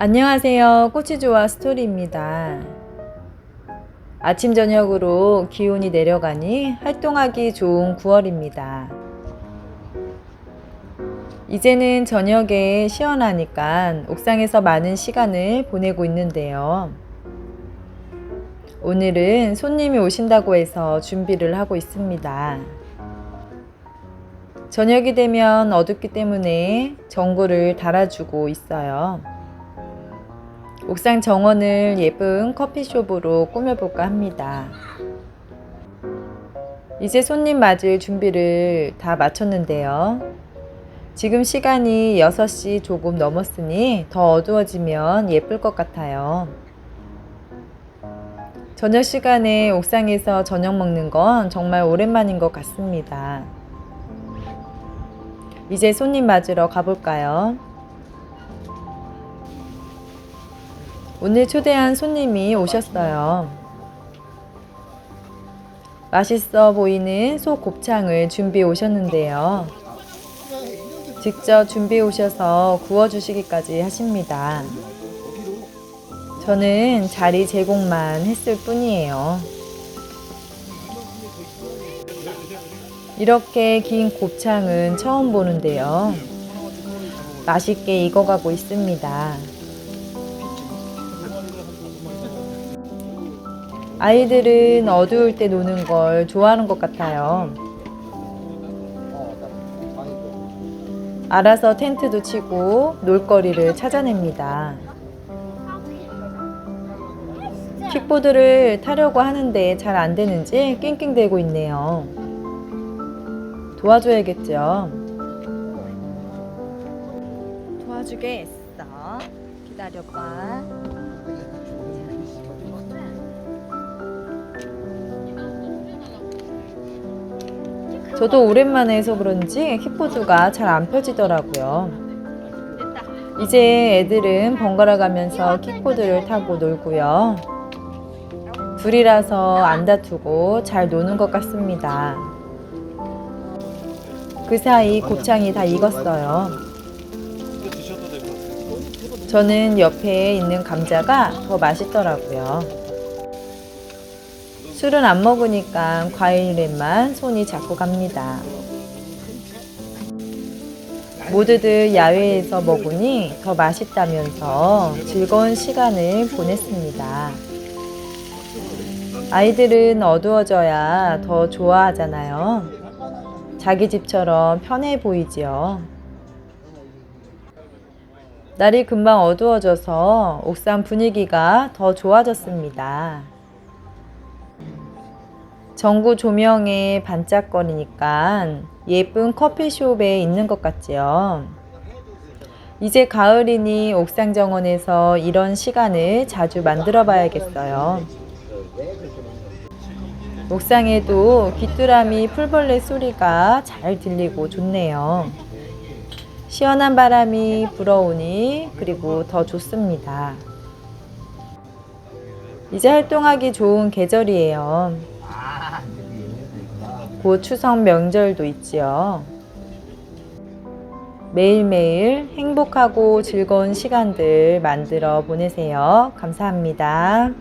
안녕하세요. 꽃이 좋아 스토리입니다. 아침 저녁으로 기온이 내려가니 활동하기 좋은 9월입니다. 이제는 저녁에 시원하니까 옥상에서 많은 시간을 보내고 있는데요. 오늘은 손님이 오신다고 해서 준비를 하고 있습니다. 저녁이 되면 어둡기 때문에 전구를 달아주고 있어요. 옥상 정원을 예쁜 커피숍으로 꾸며볼까 합니다. 이제 손님 맞을 준비를 다 마쳤는데요. 지금 시간이 6시 조금 넘었으니 더 어두워지면 예쁠 것 같아요. 저녁 시간에 옥상에서 저녁 먹는 건 정말 오랜만인 것 같습니다. 이제 손님 맞으러 가볼까요? 오늘 초대한 손님이 오셨어요. 맛있어 보이는 소 곱창을 준비해 오셨는데요. 직접 준비해 오셔서 구워주시기까지 하십니다. 저는 자리 제공만 했을 뿐이에요. 이렇게 긴 곱창은 처음 보는데요. 맛있게 익어가고 있습니다. 아이들은 어두울 때 노는 걸 좋아하는 것 같아요. 알아서 텐트도 치고 놀거리를 찾아냅니다. 킥보드를 타려고 하는데 잘 안 되는지 낑낑대고 있네요. 도와줘야겠죠. 도와주겠어. 기다려봐. 저도 오랜만에 해서 그런지 킥보드가 잘 안 펴지더라고요. 이제 애들은 번갈아 가면서 킥보드를 타고 놀고요. 둘이라서 안 다투고 잘 노는 것 같습니다. 그 사이 곱창이 다 익었어요. 저는 옆에 있는 감자가 더 맛있더라고요. 술은 안 먹으니까 과일에만 손이 자꾸 갑니다. 모두들 야외에서 먹으니 더 맛있다면서 즐거운 시간을 보냈습니다. 아이들은 어두워져야 더 좋아하잖아요. 자기 집처럼 편해 보이지요. 날이 금방 어두워져서 옥상 분위기가 더 좋아졌습니다. 전구 조명에 반짝거리니까 예쁜 커피숍에 있는 것 같지요. 이제 가을이니 옥상 정원에서 이런 시간을 자주 만들어 봐야겠어요. 옥상에도 귀뚜라미 풀벌레 소리가 잘 들리고 좋네요. 시원한 바람이 불어오니 그리고 더 좋습니다. 이제 활동하기 좋은 계절이에요. 곧 추석 명절도 있지요. 매일매일 행복하고 즐거운 시간들 만들어 보내세요. 감사합니다.